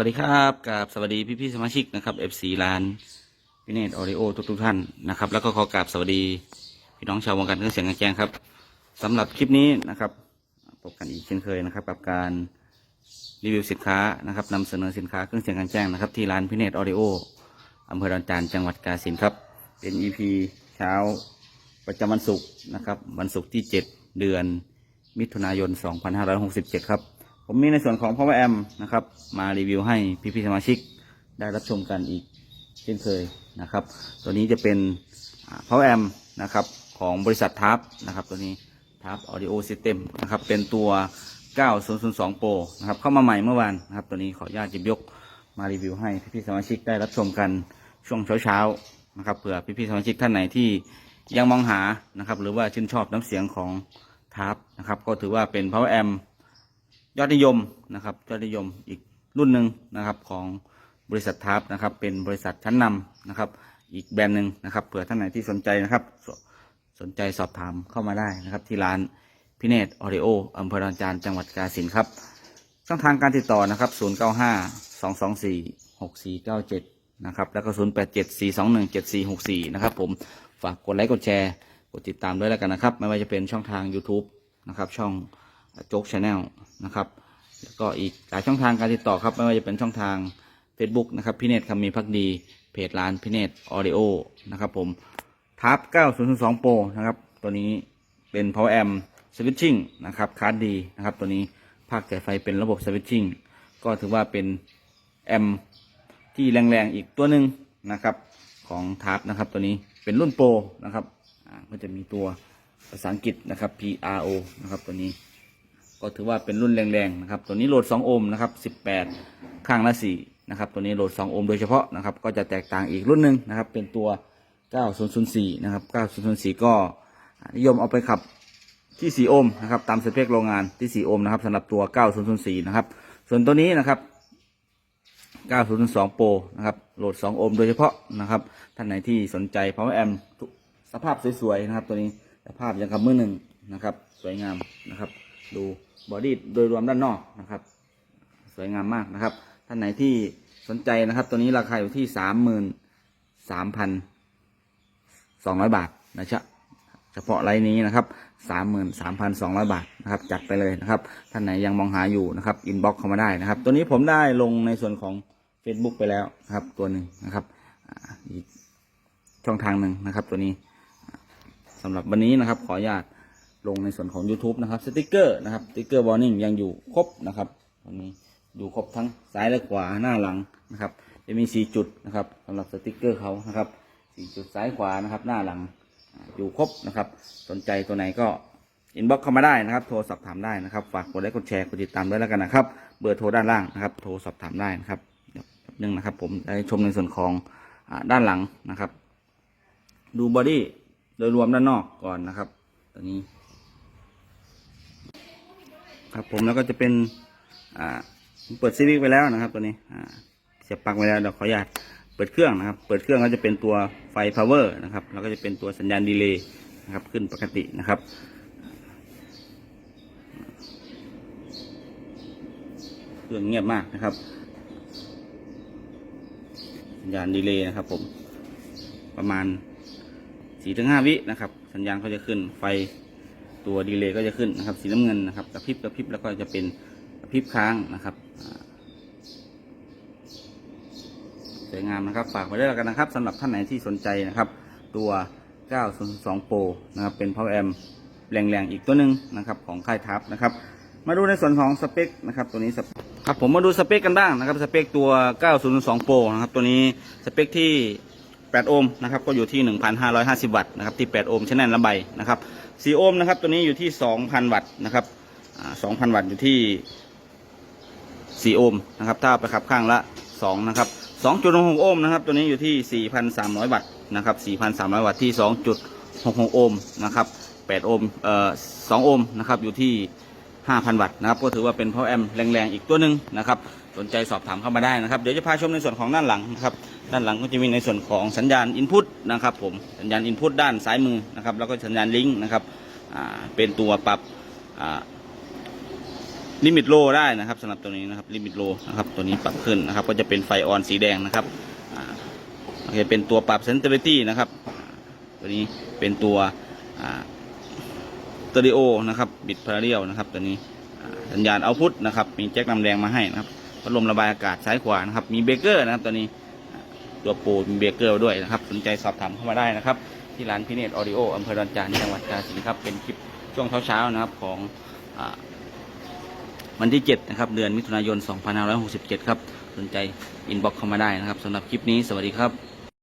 วัสดีครับกับสวัสดีพี่พี่ๆสมาชิกนะครับ FC ร้านพิเนตออริโอทุกทุกๆท่านนะครับ แล้วก็ขอกราบสวัสดีพี่น้องชาววงการเครื่องเสียงกางแจ้งครับสำหรับคลิปนี้นะครับพบกันอีกเช่นเคยนะครับ กับการรีวิวสินค้านะครับนำเสนอสินค้าเครื่องเสียงกางแจ้งนะครับที่ร้านพิเนตออริโออำเภอดอนจานจังหวัดกาฬสินธุ์ครับ เป็น EP เช้าประจำวันศุกร์นะครับ วันศุกร์ที่ 7 เดือนมิถุนายน 2567 ครับ ผมมีในส่วนของ Power Amp นะครับ มารีวิวให้พี่ๆสมาชิกได้รับชมกันอีกเช่นเคยนะครับ ตัวนี้จะเป็น Power Amp นะครับของบริษัททับนะครับ ตัวนี้ทับ Audio System นะครับ เป็นตัว 9002 Pro นะครับ เข้ามาใหม่เมื่อวานนะครับ ตัวนี้ขออนุญาตหยิบยกมารีวิวให้พี่ๆสมาชิกได้รับชมกันช่วงเช้าๆนะครับเผื่อพี่ๆสมาชิกท่านไหนที่ยังมองหานะครับ หรือว่าชื่นชอบน้ำเสียงของทับนะครับ ก็ถือว่าเป็น Power Amp ยอดนิยมนะครับยอดนิยมอีกรุ่นหนึ่งนะครับของบริษัททับนะครับ เป็นบริษัทชั้นนำนะครับ อีกแบรนด์หนึ่งนะครับเผื่อท่านไหนที่สนใจนะครับสสนใจสอบถามเข้ามาได้นะครับ ที่ร้านพิเนตออริโออำเภอดอนจานจังหวัดกาฬสินครับ ช่องทางการติดต่อนะครับ 0 9 5 2 2 4 6 4 9 7 นะครับ แล้วก็ 0 8 7 4 2 1 7 4 6 4 นะครับผมฝากกดไลค์กดแชร์ กดติดตามด้วยแล้วกันนะครับ ไม่ว่าจะเป็นช่องทาง YouTube นะครับช่อง โจ๊กชาแนลนะครับแล้วก็อีกหลายช่องทางการติดต่อครับ ไม่ว่าจะเป็นช่องทาง Facebook นะครับพิเนตคำมีพักดีเพจร้านพิเนตออดิโอนะครับผมทับ9002 Pro นะครับ ตัวนี้เป็น Power Amp Switching นะครับคาร์ดดีนะครับ ตัวนี้ภาคจ่ายไฟเป็นระบบ Switching ก็ถือว่าเป็นแอมที่แรงๆอีกตัวหนึ่งนะครับของทับนะครับ ตัวนี้เป็นรุ่นโปรนะครับก็จะมีตัวภาษาอังกฤษนะครับ PRO นะครับตัวนี้ ก็ถือว่าเป็นรุ่นแรงๆนะครับ ตัวนี้โหลด 2 โอห์มนะครับ 18 ข้างละ4นะครับ ตัวนี้โหลด 2 โอห์มโดยเฉพาะนะครับ ก็จะแตกต่างอีกรุ่นหนึ่งนะครับ เป็นตัว 9004 นะครับ 9004 ก็นิยมเอาไปขับที่ 4 โอห์มนะครับ ตามสเปคโรงงานที่ 4 โอห์มนะครับสำหรับตัว 9004 นะครับ ส่วนตัวนี้นะครับ 902 Pro นะครับ โหลด 2 โอห์มโดยเฉพาะนะครับ ท่านไหนที่สนใจ Power Amp สภาพสวยๆนะครับ ตัวนี้สภาพยังกับมือหนึ่งนะครับ สวยงามนะครับ ดูบอดี้โดยรวมด้านนอกนะครับ สวยงามมากนะครับ ท่านไหนที่สนใจนะครับ ตัวนี้ราคาอยู่ที่สามหมื่นสามพันสองร้อยบาทนะจ๊ะเฉพาะไลน์นี้นะครับสามหมื่นสามพันสองร้อยบาทนะครับ จัดไปเลยนะครับ ท่านไหนยังมองหาอยู่นะครับอินบ็อกเข้ามาได้นะครับ ตัวนี้ผมได้ลงในส่วนของ Facebook ไปแล้วนะครับ ตัวหนึ่งนะครับอีกช่องทางหนึ่งนะครับ ตัวนี้สำหรับวันนี้นะครับ ขออนุญาต ลงในส่วนของ YouTube นะครับสติกเกอร์นะครับสติกเกอร์บอร์นิ่งยังอยู่ครบนะครับตรงนี้อยู่ครบทั้งซ้ายและขวาหน้าหลังนะครับจะมี 4 จุดนะครับสำหรับสติกเกอร์เขานะครับ4จุดซ้ายขวานะครับหน้าหลังอยู่ครบนะครับ สนใจตัวไหนก็อินบ็อกเข้ามาได้นะครับ โทรสอบถามได้นะครับ ฝากกดไลค์กดแชร์กดติดตามด้วยแล้วกันนะครับ เบอร์โทรด้านล่างนะครับ โทรสอบถามได้นะครับนึงนะครับ ผมได้ชมในส่วนของอด้านหลังนะครับ ดูบอดี้โดยรวมด้านนอกก่อนนะครับตัวนี้ ครับผมแล้วก็จะเป็นอ่าเปิดซีวิกไปแล้วนะครับ ตัวนี้อ่าเสียบปลั๊กไว้แล้วเดี๋ยวขออนุญาตเปิดเครื่องนะครับ เปิดเครื่องก็จะเป็นตัวไฟพาวเวอร์นะครับแล้วก็จะเป็นตัวสัญญาณดีเลย์นะครับขึ้นปกตินะครับเครื่องเงียบมากนะครับ สัญญาณดีเลย์นะครับ ผมประมาณสี่ถึงห้าวินะครับ สัญญาณเขาจะขึ้นไฟ ตัวดีเลย์ก็จะขึ้นนะครับ สีน้ำเงินนะครับกระพริบกระพริบแล้วก็จะเป็นกระพริบค้างนะครับสวยงามนะครับ ฝากไว้ด้วยแล้วกันนะครับสำหรับท่านไหนที่สนใจนะครับ ตัว 902 Pro นะครับ เป็น Power Amp แรงๆ อีกตัวหนึ่งนะครับ ของค่ายทับนะครับ มาดูในส่วนของสเปคนะครับ ตัวนี้สเปคครับผมมาดูสเปคกันบ้างนะครับ สเปคตัว 902 Pro นะครับ ตัวนี้สเปคที่ 8 โอห์มนะครับก็อยู่ที่ 1,550 วัตต์นะครับที่ 8 โอห์มชแนลละใบนะครับ4โอห์มนะครับตัวนี้อยู่ที่ 2,000 วัตต์นะครับ2,000 วัตต์อยู่ที่ 4 โอห์มนะครับถ้าไปขับข้างละ2นะครับ2.66โอห์มนะครับตัวนี้อยู่ที่ 4,300 วัตต์นะครับ4,300 วัตต์ที่ 2.66 โอห์มนะครับ8 โอห์มเอ่อ2โอห์มนะครับอยู่ที่ 5,000 วัตต์นะครับก็ถือว่าเป็น power amp แรงๆอีกตัวหนึ่งนะครับสนใจสอบถามเข้ามาได้นะครับเดี๋ยวจะพาชมในส่วนของด้านหลังนะครับด้านหลังก็จะมีในส่วนของสัญญาณ input นะครับผมสัญญาณ input ด้านซ้ายมือนะครับแล้วก็สัญญาณลิงก์นะครับเป็นตัวปรับลิมิตโลได้นะครับสำหรับตัวนี้นะครับลิมิตโลนะครับตัวนี้ปรับขึ้นนะครับก็จะเป็นไฟออนสีแดงนะครับโอเคเป็นตัวปรับเซน s ิ v ิตี้นะครับตัวนี้เป็นตัว เตอริโอนะครับบิดพาราเรียลนะครับ ตัวนี้สัญญาณเอาพุทนะครับ มีแจ็คนำแดงมาให้นะครับพัดลมระบายอากาศซ้ายขวานะครับ มีเบเกอร์นะครับตัวนี้ตัวโปรมีเบเกอร์ด้วยนะครับ สนใจสอบถามเข้ามาได้นะครับ ที่ร้านพิเนตออดิโออำเภอดอนจานจังหวัดกาฬสินธุ์ครับเป็นคลิปช่วงเช้าๆนะครับของอวันที่ 7 นะครับ เดือนมิถุนายน 2567 ครับ สนใจอินบ็อกเข้ามาได้นะครับสำหรับคลิปนี้ สวัสดีครับ